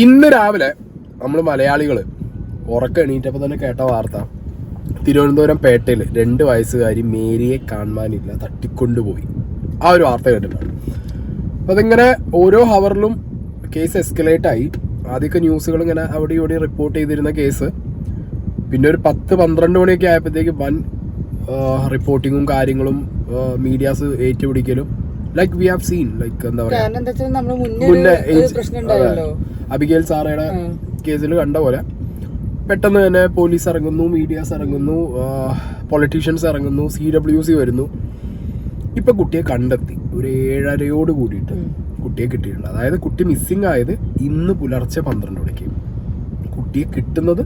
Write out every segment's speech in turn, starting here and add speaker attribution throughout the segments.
Speaker 1: ഇന്ന് രാവിലെ നമ്മൾ മലയാളികൾ ഉറക്കം എണീറ്റപ്പോൾ തന്നെ കേട്ട വാർത്ത. തിരുവനന്തപുരം പേട്ടയിൽ രണ്ട് വയസ്സുകാരി മേരിയെ കാണാനില്ല തട്ടിക്കൊണ്ടുപോയി. ആ ഒരു വാർത്ത കേട്ടിട്ടുണ്ട്. അപ്പം അതിങ്ങനെ ഓരോ ഹവറിലും കേസ് എസ്കലേറ്റ് ആയി. ആദ്യമൊക്കെ ന്യൂസുകൾ ഇങ്ങനെ അവിടെ ഇവിടെ റിപ്പോർട്ട് ചെയ്തിരുന്ന കേസ്. പിന്നെ ഒരു പത്ത് പന്ത്രണ്ട് മണിയൊക്കെ ആയപ്പോഴത്തേക്ക് വൻ റിപ്പോർട്ടിങ്ങും കാര്യങ്ങളും medias ഏറ്റുപിടിക്കലും like we have seen like എന്താ പറയുക അബിഗേൽ സാറയുടെ കേസിൽ കണ്ട പോലെ പെട്ടെന്ന് തന്നെ പോലീസ് ഇറങ്ങുന്നു മീഡിയാസ് ഇറങ്ങുന്നു പൊളിറ്റീഷ്യൻസ് ഇറങ്ങുന്നു സി ഡബ്ല്യു സി വരുന്നു. ഇപ്പൊ കുട്ടിയെ കണ്ടെത്തി. ഒരു ഏഴരയോട് കൂടിയിട്ട് കുട്ടിയെ കിട്ടിയിട്ടുണ്ട്. അതായത് കുട്ടി മിസ്സിംഗ് ആയത് ഇന്ന് പുലർച്ചെ പന്ത്രണ്ട് മണിക്ക്. കുട്ടിയെ കിട്ടുന്നത്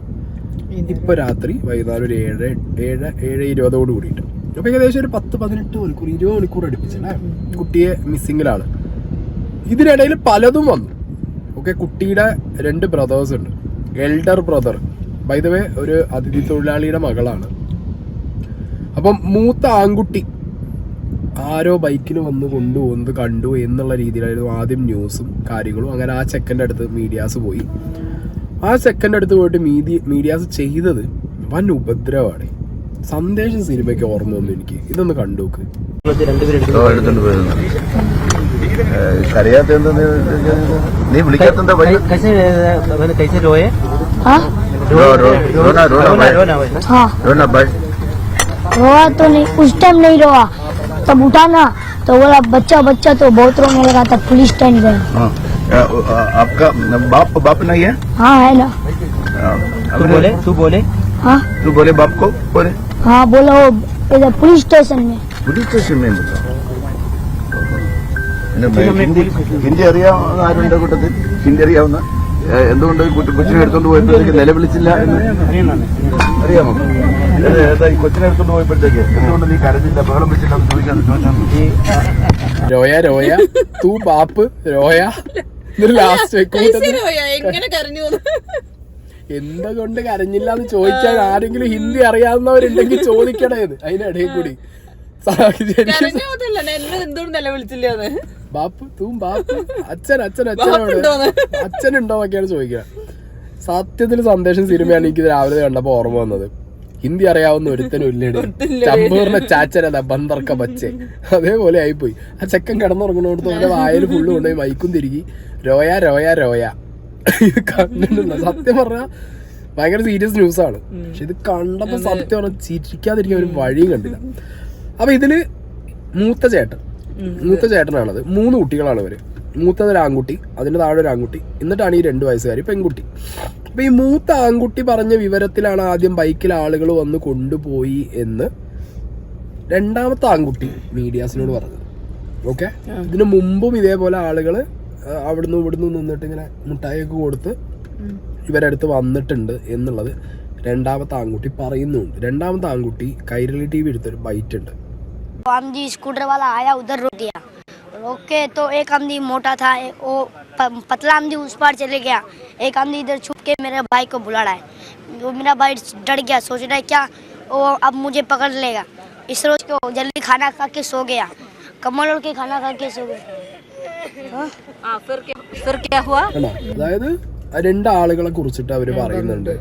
Speaker 1: ഇപ്പൊ രാത്രി വൈകുന്നേരം ഒരു ഏഴ് ഏഴ് ഏഴ് ഇരുപതോട് കൂടിയിട്ട്. അപ്പൊ ഏകദേശം ഒരു പത്ത് പതിനെട്ട് മണിക്കൂർ ഇരുപത് മണിക്കൂർ അടുപ്പിച്ചല്ലേ കുട്ടിയെ മിസ്സിങ്ങിലാണ് ഇതിനിടയിൽ പലതും വന്നു. ഓക്കെ കുട്ടിയുടെ രണ്ട് ബ്രദേഴ്സ് ഉണ്ട്. Elder brother by the way ഒരു അതിഥി തൊഴിലാളിയുടെ മകളാണ്. അപ്പം മൂത്ത ആൺകുട്ടി ആരോ ബൈക്കിൽ വന്ന് കൊണ്ടുപോകുന്നത് കണ്ടു എന്നുള്ള രീതിയിലായിരുന്നു ആദ്യം ന്യൂസും കാര്യങ്ങളും. അങ്ങനെ ആ ചെക്കന്റെ അടുത്ത് മീഡിയാസ് പോയി. ആ ചെക്കന്റെ അടുത്ത് പോയിട്ട് മീഡിയ മീഡിയാസ് ചെയ്തത് വൻ ഉപദ്രവമാണ്. സന്ദേശം സിനിമയ്ക്ക് ഓർമ്മ വന്നു എനിക്ക് ഇതൊന്ന് കണ്ടു നോക്ക്
Speaker 2: ഓ, എടുത്തോണ്ട് പോയിരുന്നു കരയാത്ത എന്താ നീ വിളിക്കാത്ത വഴി
Speaker 3: कैसे मैंने कैसे रोए
Speaker 4: हाँ
Speaker 2: റോ റോ റോന റോന
Speaker 3: रोना
Speaker 2: ബൈ
Speaker 3: रोना भाई
Speaker 4: हाँ
Speaker 2: റോന ബൈ
Speaker 4: रोआ तो नहीं उस टाइम नहीं रोआ तब उठा ना तो बोला बच्चा बच्चा तो बहुत रोने लगा तब पुलिस स्टैंड गए
Speaker 2: हाँ आ, आ, आपका बाप बाप नहीं है
Speaker 4: हाँ है ना
Speaker 2: हाँ,
Speaker 3: तू
Speaker 2: अपने-
Speaker 3: बोले तू बोले
Speaker 4: हाँ
Speaker 2: तू बोले बाप को बोले
Speaker 4: हाँ बोला वो इधर पुलिस स्टेशन में
Speaker 2: പോലീസ് സ്റ്റേഷൻ ഹിന്ദി ഹിന്ദി അറിയാവുന്ന ആരുണ്ട് കൂട്ടത്തിൽ ഹിന്ദി അറിയാവുന്ന ഏ, എന്തുകൊണ്ട് കുട്ടി- കൊച്ചിനെ എടുത്തോണ്ട് പോയപ്പോഴത്തേക്ക് നിലവിളിച്ചില്ല എന്ന് അറിയാമോ ഏ, ഏതാ ഈ കൊച്ചിനെ എടുത്തോണ്ട് പോയപ്പോഴത്തേക്ക് എന്തുകൊണ്ട് നീ കരഞ്ഞില്ല ബഹളം വെച്ചില്ല എന്ന് ചോദിക്കാൻ ചോദിച്ചാൽ
Speaker 1: രോയ രോയ തൂ ബാപ്പ് രോയ ലാസ്റ്റ്
Speaker 5: ഐശ്വര്യ എങ്ങനെ കരഞ്ഞു പോന്നു?
Speaker 1: എന്തുകൊണ്ട് കരഞ്ഞില്ല എന്ന് ചോദിക്കാൻ ആരെങ്കിലും ഹിന്ദി അറിയാവുന്നവരുണ്ടെങ്കിൽ ചോദിക്കണേ അതിനിടയിൽ കൂടി. ബാപ്പ് തൂ ബാപ്പ്. അച്ഛൻ അച്ഛൻ അച്ഛനോട്
Speaker 5: അച്ഛനുണ്ടോ
Speaker 1: അച്ഛനുണ്ടോന്നൊക്കെയാണ് ചോദിക്കുക. സത്യത്തിൽ സന്ദേശം സിനിമയാണ് എനിക്ക് രാവിലെ കണ്ടപ്പോ ഓർമ്മ വന്നത്. ഹിന്ദി അറിയാവുന്ന ഒരുത്തനും ഇല്ലേടി ചമ്പൂറിന്റെ ചാച്ചനതാ ബന്ദർക്ക ബച്ചെ അതേപോലെ ആയിപ്പോയി. ആ ചെക്കൻ കിടന്നുറങ്ങണോടത്ത് അവന്റെ വായിൽ ഫുള്ള് കൊണ്ടുപോയി മൈക്കും തിരികി. രോയ രോയ രോയ. കണ്ടിട്ടുണ്ട് സത്യം പറഞ്ഞാൽ ഭയങ്കര സീരിയസ് ന്യൂസ് ആണ്. പക്ഷെ ഇത് കണ്ടപ്പോൾ സത്യം പറഞ്ഞാൽ ചിരിക്കാതിരിക്കാൻ ഒരു വഴിയും കണ്ടില്ല. അപ്പൊ ഇതിൽ മൂത്ത ചേട്ടൻ മൂത്ത ചേട്ടനാണത്. മൂന്ന് കുട്ടികളാണ് അവർ മൂത്തത് ഒരു ആൺകുട്ടി അതിന്റെ താഴെ ഒരു ആൺകുട്ടി. എന്നിട്ടാണ് ഈ രണ്ട് വയസ്സുകാരി പെൺകുട്ടി. അപ്പൊ ഈ മൂത്ത ആൺകുട്ടി പറഞ്ഞ വിവരത്തിലാണ് ആദ്യം ബൈക്കിൽ ആളുകൾ വന്ന് കൊണ്ടുപോയി എന്ന് രണ്ടാമത്തെ ആൺകുട്ടി മീഡിയാസിനോട് പറഞ്ഞത്. ഓക്കെ? ഇതിനു മുമ്പും ഇതേപോലെ ആളുകൾ അവിടുന്ന് ഇവിടുന്ന് നിന്നിട്ട് ഇങ്ങനെ മുട്ടായിയൊക്കെ കൊടുത്ത് ഇവരടുത്ത് വന്നിട്ടുണ്ട് എന്നുള്ളത് രണ്ടാമത്തെ ആൺകുട്ടി പറയുന്നുണ്ട് രണ്ടാമത്തെ ആൺകുട്ടി കൈരളി ടി വി എടുത്തൊരു ബൈറ്റ് ഉണ്ട്
Speaker 4: आमदी स्कूटर वाला आया उधर रोक दिया रोक के तो एक आमदी मोटा था एक वो प- पतला आमदी उस पार चले गया एक आमदी इधर छुप के मेरे भाई को बुला रहा है वो मेरा भाई डर गया सोच रहा है क्या वो अब मुझे पकड़ लेगा इस रोज को जल्दी खाना खा के सो गया कमल उड़ के खाना खा के सो गया
Speaker 1: അതായത് ആ രണ്ട് ആളുകളെ കുറിച്ചിട്ട് അവർ പറയുന്നുണ്ട്.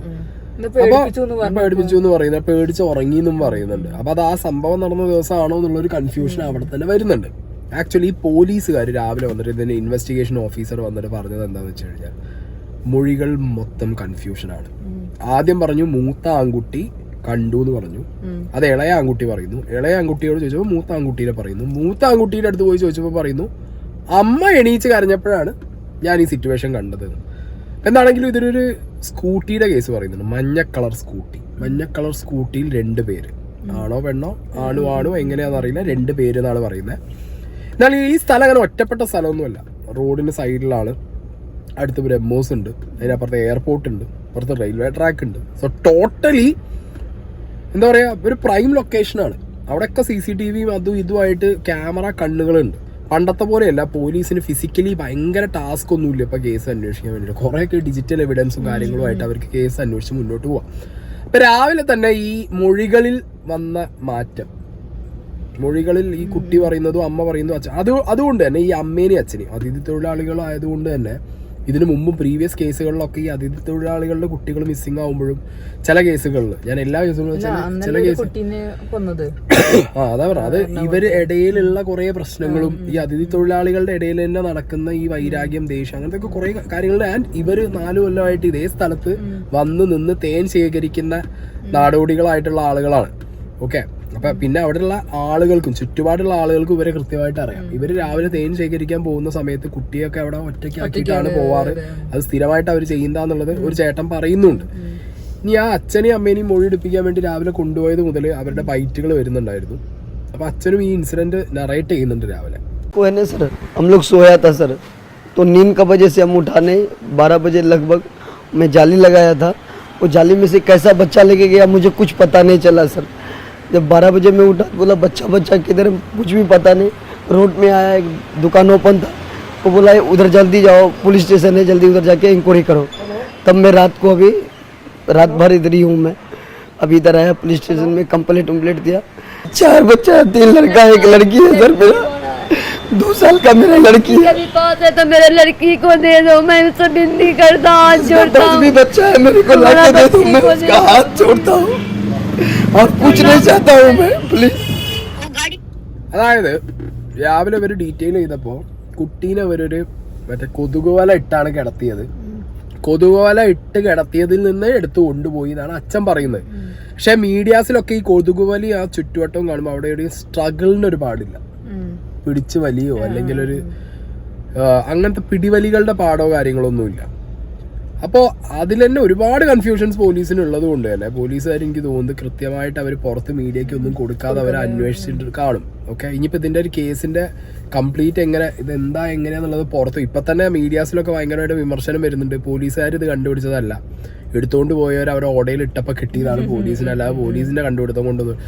Speaker 5: പേടിപ്പിച്ചു എന്ന്
Speaker 1: പറയുന്നത് പേടിച്ച് ഉറങ്ങി എന്നും പറയുന്നുണ്ട്. അപ്പൊ അത് ആ സംഭവം നടന്ന ദിവസമാണോ എന്നുള്ളൊരു കൺഫ്യൂഷൻ അവിടെ തന്നെ വരുന്നുണ്ട്. ആക്ച്വലി ഈ പോലീസുകാർ രാവിലെ വന്നിട്ട് ഇതിന്റെ ഇൻവെസ്റ്റിഗേഷൻ ഓഫീസർ വന്നിട്ട് പറഞ്ഞത് എന്താന്ന് വെച്ച് കഴിഞ്ഞാൽ മൊഴികൾ മൊത്തം കൺഫ്യൂഷനാണ് ആദ്യം പറഞ്ഞു മൂത്ത ആൺകുട്ടി കണ്ടു എന്ന് പറഞ്ഞു. അത് ഇളയ ആൺകുട്ടി പറയുന്നു. ഇളയ ആൺകുട്ടിയോട് ചോദിച്ചപ്പോൾ മൂത്ത ആൺകുട്ടിയിലെ പറയുന്നു. മൂത്ത ആൺകുട്ടിയുടെ അടുത്ത് പോയി ചോദിച്ചപ്പോൾ പറയുന്നു അമ്മ എണീച്ച് കരഞ്ഞപ്പോഴാണ് ഞാൻ ഈ സിറ്റുവേഷൻ കണ്ടത്. എന്താണെങ്കിലും ഇതൊരു സ്കൂട്ടിയുടെ കേസ് പറയുന്നുണ്ട്. മഞ്ഞ കളർ സ്കൂട്ടി. മഞ്ഞ കളർ സ്കൂട്ടിയിൽ രണ്ട് പേര്. ആണോ പെണ്ണോ? ആണു ആണോ? എങ്ങനെയാണെന്ന് അറിയില്ല. രണ്ട് പേര് എന്നാണ് പറയുന്നത്. എന്നാൽ ഈ സ്ഥലം അങ്ങനെ ഒറ്റപ്പെട്ട സ്ഥലമൊന്നുമല്ല. റോഡിന് സൈഡിലാണ്. അടുത്ത് ബ്രഹ്മോസ് ഉണ്ട്. അതിനപ്പുറത്ത് എയർപോർട്ട് ഉണ്ട്. അപ്പുറത്ത് റെയിൽവേ ട്രാക്ക് ഉണ്ട്. സോ ടോട്ടലി എന്താ പറയുക ഒരു പ്രൈം ലൊക്കേഷനാണ് അവിടെയൊക്കെ സി സി ടി വിയും അതും ഇതുമായിട്ട് ക്യാമറ കണ്ണുകളുണ്ട്. പണ്ടത്തെ പോലെയല്ല പോലീസിന് ഫിസിക്കലി ഭയങ്കര ടാസ്ക് ഒന്നുമില്ല ഇപ്പൊ കേസ് അന്വേഷിക്കാൻ വേണ്ടിയിട്ട്. കുറേയൊക്കെ ഡിജിറ്റൽ എവിഡൻസും കാര്യങ്ങളുമായിട്ട് അവർക്ക് കേസ് അന്വേഷിച്ച് മുന്നോട്ട് പോവാം. ഇപ്പൊ രാവിലെ തന്നെ ഈ മൊഴികളിൽ വന്ന മാറ്റം. മൊഴികളിൽ ഈ കുട്ടി പറയുന്നതും അമ്മ പറയുന്നതും അച്ഛൻ അത് അതുകൊണ്ട് തന്നെ ഈ അമ്മേനെയും അച്ഛനെയും അതിഥി തൊഴിലാളികളായതുകൊണ്ട് തന്നെ ഇതിനു മുമ്പും പ്രീവിയസ് കേസുകളിലൊക്കെ ഈ അതിഥി തൊഴിലാളികളുടെ കുട്ടികൾ മിസ്സിംഗ് ആവുമ്പോഴും ചില കേസുകളിൽ ഞാൻ എല്ലാ കേസുകളും ചില കേസ് ആ അതാ പറഞ്ഞ. അത് ഇവർ ഇടയിലുള്ള കുറേ പ്രശ്നങ്ങളും ഈ അതിഥി തൊഴിലാളികളുടെ ഇടയിൽ തന്നെ നടക്കുന്ന ഈ വൈരാഗ്യം ദേഷ്യം അങ്ങനത്തെ ഒക്കെ കുറെ കാര്യങ്ങളുണ്ട്. ആൻഡ് ഇവർ നാല് കൊല്ലമായിട്ട് ഇതേ സ്ഥലത്ത് വന്ന് നിന്ന് തേൻ ശേഖരിക്കുന്ന നാടോടികളായിട്ടുള്ള ആളുകളാണ്. ഓക്കെ അപ്പൊ പിന്നെ അവിടെയുള്ള ആളുകൾക്കും ചുറ്റുപാടുള്ള ആളുകൾക്കും ഇവരെ കൃത്യമായിട്ട് അറിയാം ഇവര് രാവിലെ തേൻ ശേഖരിക്കാൻ പോകുന്ന സമയത്ത് കുട്ടിയൊക്കെ അവിടെ ഒറ്റയ്ക്ക് ആക്കിയിട്ടാണ് പോവാറ് അത് സ്ഥിരമായിട്ട് അവർ ചെയ്യുന്നതെന്നുള്ളത് ഒരു ചേട്ടൻ പറയുന്നുണ്ട് ഇനി ആ അച്ഛനെയും അമ്മേനെയും മൊഴി എടുപ്പിക്കാൻ വേണ്ടി രാവിലെ കൊണ്ടുപോയത് മുതൽ അവരുടെ ബൈറ്റുകൾ വരുന്നുണ്ടായിരുന്നു അപ്പൊ അച്ഛനും ഈ ഇൻസിഡന്റ് നറേറ്റ് ചെയ്യുന്നുണ്ട് രാവിലെ
Speaker 6: को है ना सर हम लोग सोया था सर तो नींद का वजह से हम उठा नहीं बारह बजे लगभग मैं जाली लगाया था वो जाली में से कैसा बच्चा लेके गया मुझे कुछ पता नहीं चला सर जब बारह बजे मैं उठा बोला बच्चा बच्चा किधर कुछ भी पता नहीं। रोड में आया एक दुकान ओपन था। वो बोला उधर जल्दी जाओ पुलिस स्टेशन है जल्दी उधर जाके इंक्वायरी करो। तब मैं रात को अभी रात भर इधर ही हूँ मैं। अभी इधर आया पुलिस स्टेशन में कंप्लेंट उम्प्लेट दिया। चार बच्चा तीन लड़का एक लड़की है सर मेरा। दो साल का मेरा लड़की है।
Speaker 7: पास है तो मेरे लड़की को दे दो मैं उससे बिंदी करता हाथ जोड़ता
Speaker 6: भी
Speaker 7: हूँ।
Speaker 6: बच्चा है मेरे को लाके दे दो मैं उसका हाथ जोड़ता हूँ। और कुछ नहीं चाहता हूँ मैं प्लीज
Speaker 1: അതായത് രാവിലെ ഇവർ ഡീറ്റെയിൽ ചെയ്തപ്പോൾ കുട്ടീനെ അവരൊരു മറ്റേ കൊതുകുവല ഇട്ടാണ് കിടത്തിയത് കൊതുകുവല ഇട്ട് കിടത്തിയതിൽ നിന്ന് എടുത്ത് കൊണ്ടുപോയി എന്നാണ് അച്ഛൻ പറയുന്നത് പക്ഷെ മീഡിയാസിലൊക്കെ ഈ കൊതുകുവലി ആ ചുറ്റുവട്ടവും കാണുമ്പോൾ അവിടെ ഒരു സ്ട്രഗിളിന് ഒരു പാടില്ല പിടിച്ച് വലിയോ അല്ലെങ്കിൽ ഒരു ആ, അങ്ങനത്തെ പിടിവലികളുടെ പാടോ കാര്യങ്ങളൊന്നുമില്ല അപ്പോൾ അതിൽ തന്നെ ഒരുപാട് കൺഫ്യൂഷൻസ് പോലീസിന് ഉള്ളത് കൊണ്ട് തന്നെ. പോലീസുകാർ എനിക്ക് തോന്നുന്നത് കൃത്യമായിട്ട് അവർ പുറത്ത് മീഡിയയ്ക്ക് ഒന്നും കൊടുക്കാതെ അവർ അന്വേഷിച്ചിട്ട് കാണും. ഓക്കെ ഇനിയിപ്പോൾ ഇതിന്റെ ഒരു കേസിന്റെ കംപ്ലീറ്റ് എങ്ങനെ ഇതെന്താ എങ്ങനെയാന്നുള്ളത് പുറത്ത്. ഇപ്പം തന്നെ മീഡിയാസിലൊക്കെ ഭയങ്കരമായിട്ട് വിമർശനം വരുന്നുണ്ട്. പോലീസുകാർ ഇത് കണ്ടുപിടിച്ചതല്ല. എടുത്തുകൊണ്ട് പോയവർ അവരെ ഓടയിൽ ഇട്ടപ്പോൾ കിട്ടിയതാണ് പോലീസിന്. അല്ലാതെ പോലീസിന്റെ കണ്ടുപിടുത്തം കൊണ്ടൊന്നും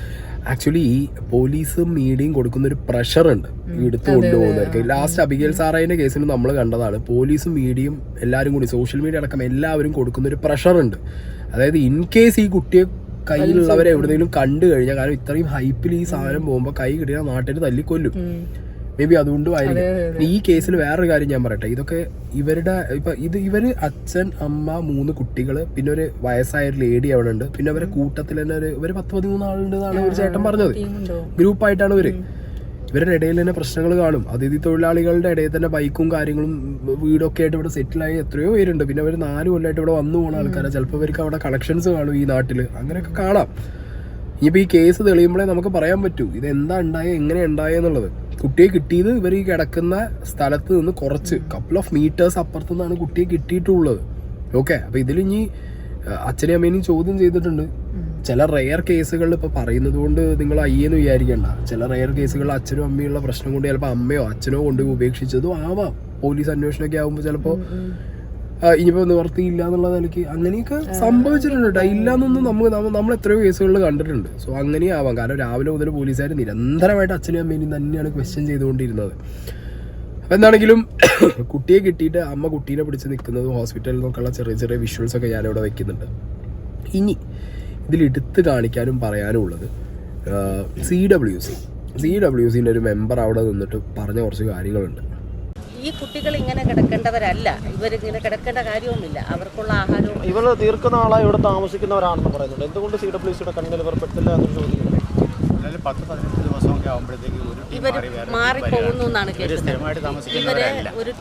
Speaker 1: ആക്ച്വലി ഈ പോലീസും മീഡിയയും കൊടുക്കുന്ന ഒരു പ്രഷർ ഉണ്ട് ഈ എടുത്തു കൊണ്ടുപോകുന്നവർക്ക്. ലാസ്റ്റ് അബിഗേൽ സാറേന്റെ കേസിൽ നമ്മൾ കണ്ടതാണ്. പോലീസും മീഡിയയും എല്ലാവരും കൂടി സോഷ്യൽ മീഡിയ അടക്കം എല്ലാവരും കൊടുക്കുന്ന ഒരു പ്രഷർ ഉണ്ട് അതായത് ഇൻ കേസ് ഈ കുട്ടിയെ കയ്യിലുള്ളവരെ എവിടെയെങ്കിലും കണ്ടു കഴിഞ്ഞാൽ കാരണം ഇത്രയും ഹൈപ്പിൽ ഈ സാധനം പോകുമ്പോൾ കൈ കിട്ടിയാൽ നാട്ടിൽ തല്ലിക്കൊല്ലും. മേ ബി അതുകൊണ്ടും ആയിരിക്കും. ഈ കേസിൽ വേറൊരു കാര്യം ഞാൻ പറയട്ടെ. ഇതൊക്കെ ഇവരുടെ ഇപ്പൊ ഇത് ഇവർ അച്ഛൻ അമ്മ മൂന്ന് കുട്ടികൾ പിന്നെ ഒരു വയസ്സായ ഒരു ലേഡി അവിടെ ഉണ്ട് പിന്നെ അവരെ കൂട്ടത്തിൽ തന്നെ ഒരു ഇവർ പത്ത് പതിമൂന്ന് ആളുണ്ട് എന്നാണ് ഒരു ചേട്ടൻ പറഞ്ഞത്. ഗ്രൂപ്പായിട്ടാണ് ഇവർ. ഇവരുടെ ഇടയിൽ തന്നെ പ്രശ്നങ്ങൾ കാണും. അതിഥി തൊഴിലാളികളുടെ ഇടയിൽ തന്നെ ബൈക്കും കാര്യങ്ങളും വീടൊക്കെ ആയിട്ട് ഇവിടെ സെറ്റിലായി എത്രയോ പേരുണ്ട്. പിന്നെ അവർ നാല് കൊല്ലമായിട്ട് ഇവിടെ വന്നു പോകുന്ന ആൾക്കാരാണ് ചിലപ്പോൾ ഇവർക്ക് അവിടെ കണക്ഷൻസ് കാണും ഈ നാട്ടിൽ അങ്ങനെയൊക്കെ കാണാം. ഇനിയിപ്പോൾ ഈ കേസ് തെളിയുമ്പോഴേ നമുക്ക് പറയാൻ പറ്റൂ. ഇത് എന്താ ഉണ്ടായ എങ്ങനെ ഉണ്ടായെന്നുള്ളത് കുട്ടിയെ കിട്ടിയത് ഇവർ ഈ കിടക്കുന്ന സ്ഥലത്ത് നിന്ന് കുറച്ച് കപ്പിൾ ഓഫ് മീറ്റേഴ്സ് അപ്പുറത്തു നിന്നാണ് കുട്ടിയെ കിട്ടിയിട്ടുള്ളത്. ഓക്കെ അപ്പോൾ ഇതിൽ ഇനി അച്ഛനും അമ്മേനെയും ചോദ്യം ചെയ്തിട്ടുണ്ട്. ചില റെയർ കേസുകളിൽ ഇപ്പോൾ പറയുന്നത് കൊണ്ട് നിങ്ങൾ അയ്യെന്ന് വിചാരിക്കണ്ട. ചില റെയർ കേസുകളിൽ അച്ഛനും അമ്മയുള്ള പ്രശ്നം കൊണ്ട് ചിലപ്പോൾ അമ്മയോ അച്ഛനോ കൊണ്ട് ഉപേക്ഷിച്ചതും ആവാം. പോലീസ് അന്വേഷണമൊക്കെ ആകുമ്പോൾ ചിലപ്പോൾ ആ, ഇനിയിപ്പോ നിവർത്തിയില്ല എന്നുള്ള നിലയ്ക്ക് അങ്ങനെയൊക്കെ സംഭവിച്ചിട്ടുണ്ട്. കേട്ടോ ഇല്ലാന്നൊന്നും നമുക്ക് നമ്മൾ എത്രയോ കേസുകളിൽ കണ്ടിട്ടുണ്ട്. സോ അങ്ങനെയും ആവാം. കാരണം രാവിലെ മുതൽ പോലീസുകാർ നിരന്തരമായിട്ട് അച്ഛനും അമ്മേനും തന്നെയാണ് ക്വസ്റ്റ്യൻ ചെയ്തുകൊണ്ടിരുന്നത്. എന്താണെങ്കിലും കുട്ടിയെ കിട്ടിയിട്ട് അമ്മ കുട്ടീനെ പിടിച്ച് നിൽക്കുന്നതും ഹോസ്പിറ്റലിൽ നിന്നൊക്കെയുള്ള ചെറിയ ചെറിയ വിഷ്വൽസ് ഒക്കെ ഞാനിവിടെ വെക്കുന്നുണ്ട്. ഇനി ഇതിൽ എടുത്ത് കാണിക്കാനും പറയാനും ഉള്ളത് C W C C W സിന്റെ ഒരു മെമ്പർ അവിടെ നിന്നിട്ട് പറഞ്ഞ കുറച്ച് കാര്യങ്ങളുണ്ട്.
Speaker 8: ഈ കുട്ടികൾ ഇങ്ങനെ കിടക്കേണ്ടവരല്ല. ഇവരിങ്ങനെ കിടക്കേണ്ട കാര്യവുമില്ല അവർക്കുള്ള ആഹാരവും
Speaker 3: ഇവർ ദീർഘനാളായി ഇവിടെ താമസിക്കുന്നവരാണെന്ന് പറയുന്നുണ്ട്. എന്തുകൊണ്ട് സി ഡബ്ല്യു സിയുടെ കണ്ണിൽ ഇവർ പെട്ടില്ല എന്നൊരു ചോദ്യം
Speaker 9: എന്നാലും പത്ത് പതിനഞ്ച് ദിവസമൊക്കെ ആകുമ്പോഴത്തേക്ക് ഒരു ടീം മാറി വേറെ
Speaker 8: എന്നാണ്
Speaker 9: ഇവർ
Speaker 8: കേൾക്കുന്നത്.
Speaker 9: സ്ഥിരമായിട്ട്
Speaker 8: ഇവർ
Speaker 9: താമസിക്കുന്നവരല്ല
Speaker 8: ഒരു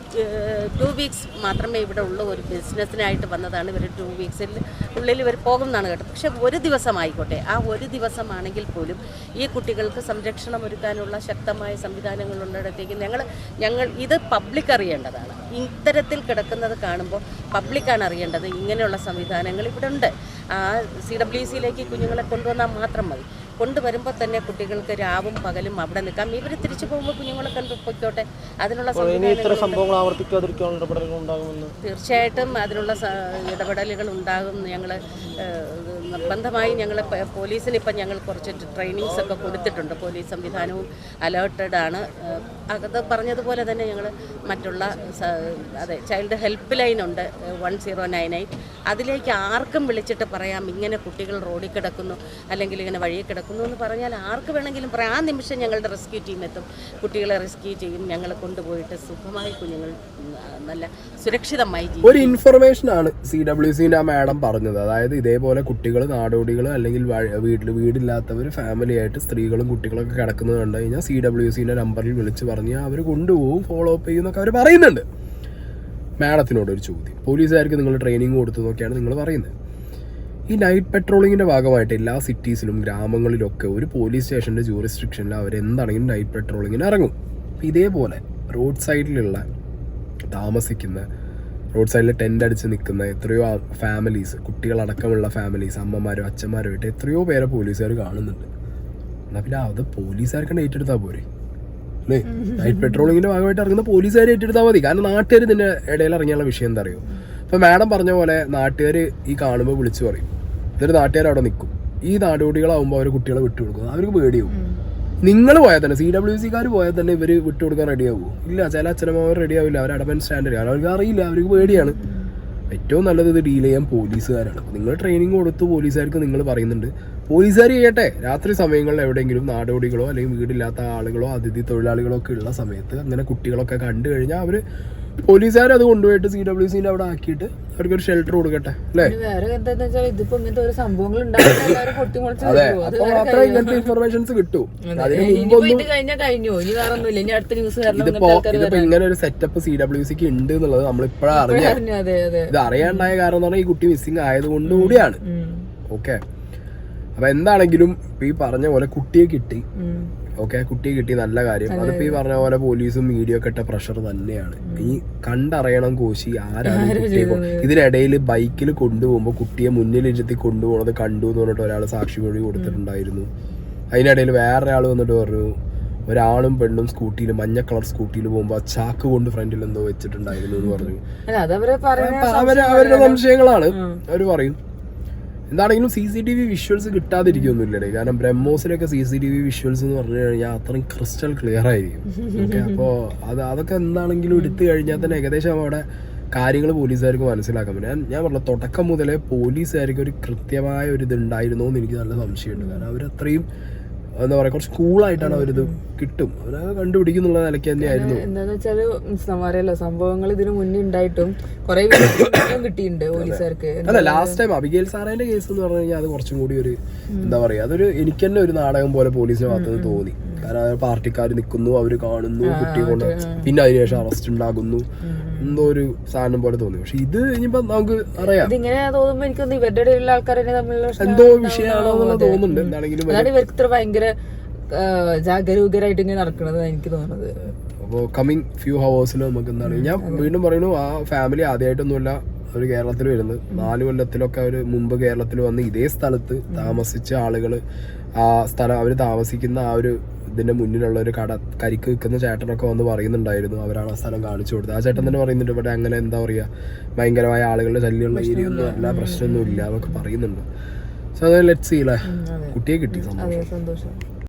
Speaker 8: ടു വീക്സ് മാത്രമേ ഇവിടെ ഉള്ളൂ ഒരു ബിസിനസ്സിനായിട്ട് വന്നതാണ് ഇവർ ടു വീക്സിൽ ഉള്ളിൽ ഇവർ പോകുന്നതാണ് കേട്ടത്. പക്ഷെ ഒരു ദിവസമായിക്കോട്ടെ ആ ഒരു ദിവസമാണെങ്കിൽ പോലും ഈ കുട്ടികൾക്ക് സംരക്ഷണം ഒരുക്കാനുള്ള ശക്തമായ സംവിധാനങ്ങൾ ഉള്ളിടത്തേക്ക് ഞങ്ങൾ ഞങ്ങൾ ഇത് പബ്ലിക് അറിയേണ്ടതാണ്. ഇത്തരത്തിൽ കിടക്കുന്നത് കാണുമ്പോൾ പബ്ലിക്കാണ് അറിയേണ്ടത്. ഇങ്ങനെയുള്ള സംവിധാനങ്ങൾ ഇവിടെ ഉണ്ട്. ആ സി ഡബ്ല്യു സിയിലേക്ക് കുഞ്ഞുങ്ങളെ കൊണ്ടുവന്നാൽ മാത്രം മതി. കൊണ്ടുവരുമ്പോൾ തന്നെ കുട്ടികൾക്ക് രാവും പകലും അവിടെ നിൽക്കാം. ഇവർ തിരിച്ചു പോകുമ്പോൾ കുഞ്ഞുങ്ങളെ കണ്ടു പൊയ്ക്കോട്ടെ. അതിനുള്ള തീർച്ചയായിട്ടും അതിനുള്ള ഇടപെടലുകൾ ഉണ്ടാകും. ഞങ്ങൾ നിർബന്ധമായി ഞങ്ങൾ പോലീസിന് ഇപ്പം ഞങ്ങൾ കുറച്ച് ട്രെയിനിങ്സ് ഒക്കെ കൊടുത്തിട്ടുണ്ട്. പോലീസ് സംവിധാനവും അലേർട്ടഡ് ആണ്. അത് പറഞ്ഞതുപോലെ തന്നെ ഞങ്ങൾ മറ്റുള്ള അതെ ചൈൽഡ് ഹെൽപ്പ് ലൈൻ ഉണ്ട്. വൺ സീറോ നയൻ എയ്റ്റ് അതിലേക്ക് ആർക്കും വിളിച്ചിട്ട് പറയാം ഇങ്ങനെ കുട്ടികൾ റോഡിൽ കിടക്കുന്നു അല്ലെങ്കിൽ ഇങ്ങനെ വഴിയിൽ കിടക്കുന്നു എന്ന് പറഞ്ഞാൽ ആർക്ക് വേണമെങ്കിലും പറയാം. ആ നിമിഷം ഞങ്ങളുടെ റെസ്ക്യൂ ടീം എത്തും. കുട്ടികളെ റെസ്ക്യൂ ചെയ്യും. ഞങ്ങൾ കൊണ്ടുപോയിട്ട് സുഖമായി കുഞ്ഞുങ്ങൾ നല്ല സുരക്ഷിതമായി
Speaker 1: ഒരു ഇൻഫർമേഷൻ ആണ് സി ഡബ്ല്യു സിന്റെ ആ മാഡം പറഞ്ഞത്. അതായത് ഇതേപോലെ കുട്ടികൾ നാടോടികൾ അല്ലെങ്കിൽ വീട്ടിൽ വീടില്ലാത്തവർ ഫാമിലി ആയിട്ട് സ്ത്രീകളും കുട്ടികളൊക്കെ കിടക്കുന്നത് കണ്ടു കഴിഞ്ഞാൽ സി ഡബ്ല്യു സിന്റെ നമ്പറിൽ വിളിച്ച് പറഞ്ഞ് അവർ കൊണ്ടുപോകും ഫോളോ അപ്പ് ചെയ്യുന്നൊക്കെ അവർ പറയുന്നുണ്ട്. മാഡത്തിനോട് ഒരു ചോദ്യം. പോലീസുകാർക്ക് നിങ്ങൾ ട്രെയിനിങ് കൊടുത്തു എന്നൊക്കെയാണ് നിങ്ങൾ പറയുന്നത്. ഈ നൈറ്റ് പെട്രോളിങ്ങിന്റെ ഭാഗമായിട്ട് എല്ലാ സിറ്റീസിലും ഗ്രാമങ്ങളിലൊക്കെ ഒരു പോലീസ് സ്റ്റേഷന്റെ ജൂറിസ്ട്രിക്ഷനിൽ അവരെന്താണെങ്കിലും നൈറ്റ് പെട്രോളിങ്ങിന് ഇറങ്ങും. ഇതേപോലെ റോഡ് സൈഡിലുള്ള താമസിക്കുന്ന റോഡ് സൈഡിൽ ടെന്റ് അടിച്ച് നിൽക്കുന്ന എത്രയോ ഫാമിലീസ് കുട്ടികളടക്കമുള്ള ഫാമിലീസ് അമ്മമാരോ അച്ഛന്മാരോ ആയിട്ട് എത്രയോ പേരെ പോലീസുകാർ കാണുന്നുണ്ട്. എന്നാൽ പിന്നെ അത് പോലീസുകാർക്ക് ഏറ്റെടുത്താൽ പോരെ. അല്ലേ? നൈറ്റ് പെട്രോളിങ്ങിന്റെ ഭാഗമായിട്ട് ഇറങ്ങുന്ന പോലീസുകാർ ഏറ്റെടുത്താൽ മതി. കാരണം നാട്ടുകാർ ഇതിന്റെ ഇടയിൽ ഇറങ്ങിയുള്ള വിഷയം എന്താ അറിയോ? ഇപ്പം മാഡം പറഞ്ഞ പോലെ നാട്ടുകാർ ഈ കാണുമ്പോൾ വിളിച്ചു പറയും. എന്നിട്ട് നാട്ടുകാർ അവിടെ നിൽക്കും ഈ നാടുകൂടികളാവുമ്പോൾ അവർ കുട്ടികളെ വിട്ടുകൊടുക്കും. അവർക്ക് പേടിയാവും. നിങ്ങൾ പോയാൽ തന്നെ സി ഡബ്ല്യു സിക്കാർ പോയാൽ തന്നെ ഇവർ വിട്ടുകൊടുക്കാൻ റെഡിയാവുമോ ഇല്ല ചില അച്ഛനമ്മമാർ റെഡിയാവില്ല അവർ അടമൻ സ്റ്റാൻഡേർഡ് ആണ്. അവർക്ക് അറിയില്ല അവർക്ക് പേടിയാണ്. ഏറ്റവും നല്ലത് ഇത് ഡീൽ ചെയ്യാൻ പോലീസുകാരാണ്. അപ്പോൾ നിങ്ങൾ ട്രെയിനിങ് കൊടുത്ത് പോലീസുകാർക്ക് നിങ്ങൾ പറയുന്നുണ്ട്. പോലീസുകാർ ചെയ്യട്ടെ രാത്രി സമയങ്ങളിൽ എവിടെയെങ്കിലും നാടോടികളോ അല്ലെങ്കിൽ വീടില്ലാത്ത ആളുകളോ അതിഥി തൊഴിലാളികളോ ഒക്കെ ഉള്ള സമയത്ത് അങ്ങനെ കുട്ടികളൊക്കെ കണ്ടു കഴിഞ്ഞാൽ അവർ പോലീസുകാർ അത് കൊണ്ടുപോയിട്ട് സി ഡബ്ല്യു സിന്റെ അവിടെ ആക്കിയിട്ട് അവർക്കൊരു ഷെൽട്ടർ കൊടുക്കട്ടെ അല്ലേ?
Speaker 5: വേറെ എന്താന്ന് വെച്ചാൽ ഇതിപ്പോ ഇങ്ങനത്തെ ഒരു സംഭവങ്ങൾ
Speaker 1: അതെ അപ്പൊ
Speaker 5: കാര്യം.
Speaker 1: ഇങ്ങനത്തെ ഇൻഫർമേഷൻസ് കിട്ടും.
Speaker 5: അതെ.
Speaker 1: അതിന് മുമ്പൊന്നും
Speaker 5: കഴിഞ്ഞു ഇനി വേറെ ഒന്നുമില്ല ഇനി അടുത്ത ന്യൂസ്
Speaker 1: ഇതിപ്പോ ഇതിപ്പോ ഇങ്ങനെ ഒരു സെറ്റപ്പ് സി ഡബ്ല്യു സിക്ക് ഉണ്ട് എന്നുള്ളത് നമ്മൾ ഇപ്പോഴാണ്
Speaker 5: അറിഞ്ഞത്.
Speaker 1: ഇത് അറിയാണ്ടായ കാരണം എന്ന് പറഞ്ഞാൽ ഈ കുട്ടി മിസ്സിംഗ് ആയതുകൊണ്ട് കൂടിയാണ്. ഓക്കെ അപ്പൊ എന്താണെങ്കിലും ഈ പറഞ്ഞ പോലെ കുട്ടിയെ കിട്ടി. ഓക്കെ കുട്ടി കിട്ടി നല്ല കാര്യം. അതിപ്പോ ഈ പറഞ്ഞ പോലെ പോലീസും മീഡിയ ഒക്കെ ഇട്ട പ്രഷർ തന്നെയാണ്. ഈ കണ്ടറിയണം കോശി ആരാണ് കുട്ടിയെ ഇതിനിടയിൽ ബൈക്കിൽ കൊണ്ടുപോകുമ്പോൾ കുട്ടിയെ മുന്നിലിരുത്തി കൊണ്ടുപോകുന്നത് കണ്ടു എന്ന് പറഞ്ഞിട്ട് ഒരാൾ സാക്ഷി മൊഴി കൊടുത്തിട്ടുണ്ടായിരുന്നു. അതിനിടയിൽ വേറെ ആൾ വന്നിട്ട് പറഞ്ഞു ഒരാളും പെണ്ണും സ്കൂട്ടിയിൽ മഞ്ഞ കളർ സ്കൂട്ടിയിൽ പോകുമ്പോൾ ചാക്ക് കൊണ്ട് ഫ്രണ്ടിൽ എന്തോ വെച്ചിട്ടുണ്ടായിരുന്നു എന്ന് പറഞ്ഞു. അവർ അവരുടെ സംശയങ്ങളാണ്. അവർ പറയും. എന്താണെങ്കിലും C C T V visuals കിട്ടാതിരിക്കൊന്നുമില്ലേ കാരണം ബ്രഹ്മോസിലൊക്കെ C C T V visuals എന്ന് പറഞ്ഞു കഴിഞ്ഞാൽ അത്രയും ക്രിസ്റ്റൽ ക്ലിയർ ആയിരിക്കും. ഓക്കെ അപ്പോൾ അത് അതൊക്കെ എന്താണെങ്കിലും എടുത്തു കഴിഞ്ഞാൽ തന്നെ ഏകദേശം അവിടെ കാര്യങ്ങൾ പോലീസുകാർക്ക് മനസ്സിലാക്കാൻ പറ്റും. ഞാൻ ഞാൻ പറഞ്ഞ തുടക്കം മുതലേ പോലീസുകാർക്ക് ഒരു കൃത്യമായ ഒരു ഇത് ഉണ്ടായിരുന്നോ എന്ന് എനിക്ക് നല്ല സംശയമുണ്ട്. കാരണം അവരത്രയും എന്താ പറയുക കുറച്ച് കൂളായിട്ടാണ് അവരിത് കിട്ടും. അവരത് കണ്ടുപിടിക്കുന്നുള്ള നിലയ്ക്ക് തന്നെയായിരുന്നു.
Speaker 5: എന്താന്ന് വെച്ചാൽ അറിയാലോ സംഭവങ്ങൾ ഇതിനു മുന്നേ ഉണ്ടായിട്ടും കുറെ കിട്ടിയിട്ടുണ്ട് പോലീസുകാർക്ക്.
Speaker 1: അല്ല ലാസ്റ്റ് ടൈം അബിഗേൽ സാറേന്റെ കേസ് എന്ന് പറഞ്ഞു കഴിഞ്ഞാൽ അത് കുറച്ചും കൂടി ഒരു എന്താ പറയാ അതൊരു എനിക്ക് തന്നെ ഒരു നാടകം പോലെ പോലീസിന് ഭാഗത്ത് തോന്നി. കാരണം പാർട്ടിക്കാർ നിൽക്കുന്നു അവർ കാണുന്നു കുട്ടിയെ കൊണ്ട് പിന്നെ അതിനുശേഷം അറസ്റ്റ് ഉണ്ടാകുന്നു. എന്തോ ഒരു സാധനം പോലെ തോന്നി. പക്ഷെ ഇത് ഇനിയിപ്പോ നമുക്ക് അറിയാം.
Speaker 5: ഇതിങ്ങനെ തോന്നുമ്പോ എനിക്ക് ഇവരുടെ ഇടയിലുള്ള ആൾക്കാരെ തമ്മിലുള്ള
Speaker 1: എന്തോ? വിഷയമാണോ തോന്നുന്നുണ്ട്. എന്താണെങ്കിലും
Speaker 5: ഇവർക്ക് ഇത്ര ഭയങ്കര ജാഗരൂകരായിട്ട് ഇങ്ങനെ നടക്കണത് എനിക്ക് തോന്നുന്നത്.
Speaker 1: അപ്പോൾ കമ്മിങ് ഫ്യൂ ഹവേഴ്സിൽ നമുക്ക് എന്താണ് ഞാൻ വീണ്ടും പറയുന്നു ആ ഫാമിലി ആദ്യമായിട്ടൊന്നുമല്ല ഒരു കേരളത്തിൽ വരുന്നത്. നാല് കൊല്ലത്തിലൊക്കെ അവർ മുമ്പ് കേരളത്തിൽ വന്ന് ഇതേ സ്ഥലത്ത് താമസിച്ച ആളുകൾ ആ സ്ഥലം അവർ താമസിക്കുന്ന ആ ഒരു ഇതിന്റെ മുന്നിലുള്ള ഒരു കട കരിക്ക് വിൽക്കുന്ന ചേട്ടനൊക്കെ വന്ന് പറയുന്നുണ്ടായിരുന്നു. അവരാണ് ആ സ്ഥലം കാണിച്ചു കൊടുത്തത്. ആ ചേട്ടൻ തന്നെ പറയുന്നുണ്ട് ഇവിടെ അങ്ങനെ എന്താ പറയുക ഭയങ്കരമായ ആളുകളുടെ ശല്യമുള്ള ഏരിയ ഒന്നും അല്ല പ്രശ്നമൊന്നും ഇല്ല എന്നൊക്കെ പറയുന്നുണ്ട്. സോ അത് ലെറ്റ് സീ അല്ലേ കുട്ടിയെ കിട്ടി
Speaker 5: സന്തോഷം.